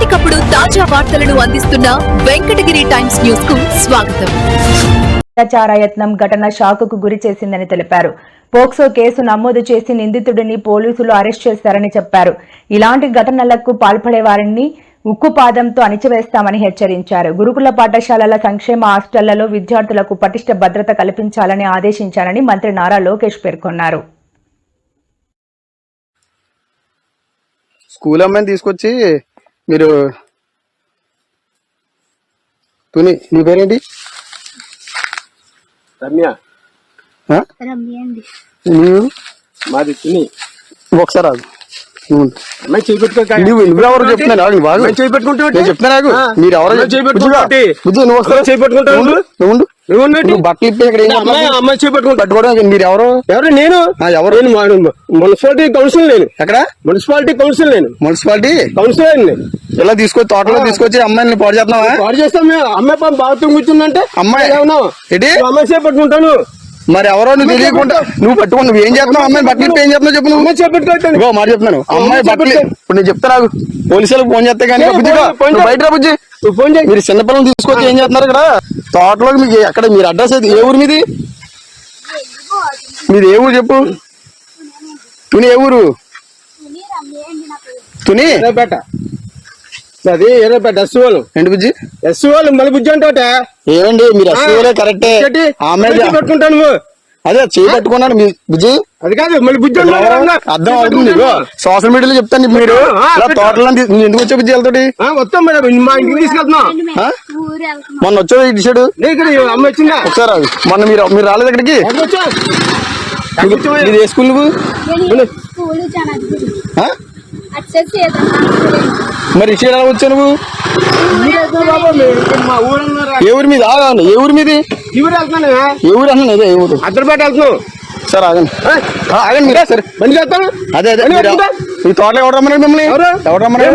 ఎప్పటికప్పుడు తాజా వార్తలను అందిస్తున్న వెంకటగిరి టైమ్స్ న్యూస్కు స్వాగతం. అత్యాచార యత్నం ఘటన షాకుకు గురి చేసిందని తెలిపారు. పోక్సో కేసు నమోదు చేసి నిందితుడిని పోలీసులు అరెస్ట్ చేశారని చెప్పారు. ఇలాంటి ఘటనలకు పాల్పడే వారిని ఉక్కుపాదంతో అణిచివేస్తామని హెచ్చరించారు. గురుకుల పాఠశాలల సంక్షేమ హాస్టళ్ళలో విద్యార్థులకు పటిష్ట భద్రత కల్పించాలని ఆదేశించారని మంత్రి నారా లోకేష్ పేర్కొన్నారు. స్కూల్ అమ్మాయిని తీసుకొచ్చి మీరు తుని నీ పేరేంటి? రమ్య? రమ్య అండి. నీవు మాది తిని. ఒకసారి రాదు నువ్వు చెప్తున్నాను నేను. మీరు ఎవరో బుజ్జి, నువ్వు నువ్వు నువ్వు బట్టలు ఇప్పి ఇక్కడ అమ్మాయి పట్టుకోవడం మీరు ఎవరు? ఎవరు? నేను. ఎవరు? మున్సిపాలిటీ కౌన్సిల్ నేను. ఎక్కడ? మున్సిపాలిటీ కౌన్సిల్ నేను. మున్సిపాలిటీ? కౌన్సిలర్ నేను ఇలా తీసుకొచ్చి తోటలో తీసుకొచ్చి అమ్మాయిని పాడు చేస్తున్నావా? వాడు చేస్తాం మేము. అమ్మాయి పాపం బాగా కూర్చుందంటే అమ్మాయి? ఏమన్నా? అమ్మాయి చేయి పట్టుకుంటాను. మరి ఎవరో నువ్వు తెలియకుండా నువ్వు పట్టుకో నువ్వు ఏం చేస్తున్నావు? అమ్మాయి బట్టలు ఏం చేస్తున్నావు చెప్పు నువ్వు. ఇగో మాట చెప్తున్నాను. అమ్మాయి బట్టలు. ఇప్పుడు నేను చెప్తా నాకు పోలీసులకు ఫోన్ చేస్తే కానీ. బయట రా బుజ్జి. నువ్వు ఫోన్ చేయి. మీరు చిన్నపిల్లలు తీసుకొచ్చి ఏం చేస్తున్నారు ఇక్కడ? తోటలోకి మీకు ఎక్కడ మీరు అడ్రస్ ఏది? ఏ ఊరు మీది? మీది ఏ ఊరు చెప్పు? తుని ఏ ఊరు? తుని అది ఎర్రపేట ఎస్ వాళ్ళు ఏంటి బుజ్జి? ఎస్ వాళ్ళు మళ్ళీ బుజ్జి అంటే ఏమండి మీరు అసలు కరెక్టే? ఆమె పెట్టుకుంటాను నువ్వు. అదే చేయి పట్టుకున్నాను మీ బుజ్జి. అది కాదు మళ్ళీ బుజ్జి అర్థం అవుతుంది సోషల్ మీడియాలో చెప్తాను మీరు. తోటలో ఎందుకు వచ్చే బుజ్జి వెళ్తాడు వస్తాం మేడం మా ఇంటికి తీసుకెళ్తున్నాం. మొన్న అమ్మ వచ్చిందా? ఒకసారి. మొన్న మీరు మీరు రాలేదు ఏ స్కూల్ నువ్వు? మరి ఎలా వచ్చావు నువ్వు? ఊరి మీద? ఆగండి ఏ ఊరి మీది? ఊరు అన్న? ఇదే ఊరు? అద్దరిపేట వెళ్తున్నాం సరే ఆగండి. ఆ, ఆగండి మీరే సరే. బండి చేస్తాను అదే మీరు? ఈ తోటలో ఎవరు రమ్మన్నారు మిమ్మల్ని? ఎవరు? ఎవరు రమ్మన్నారు?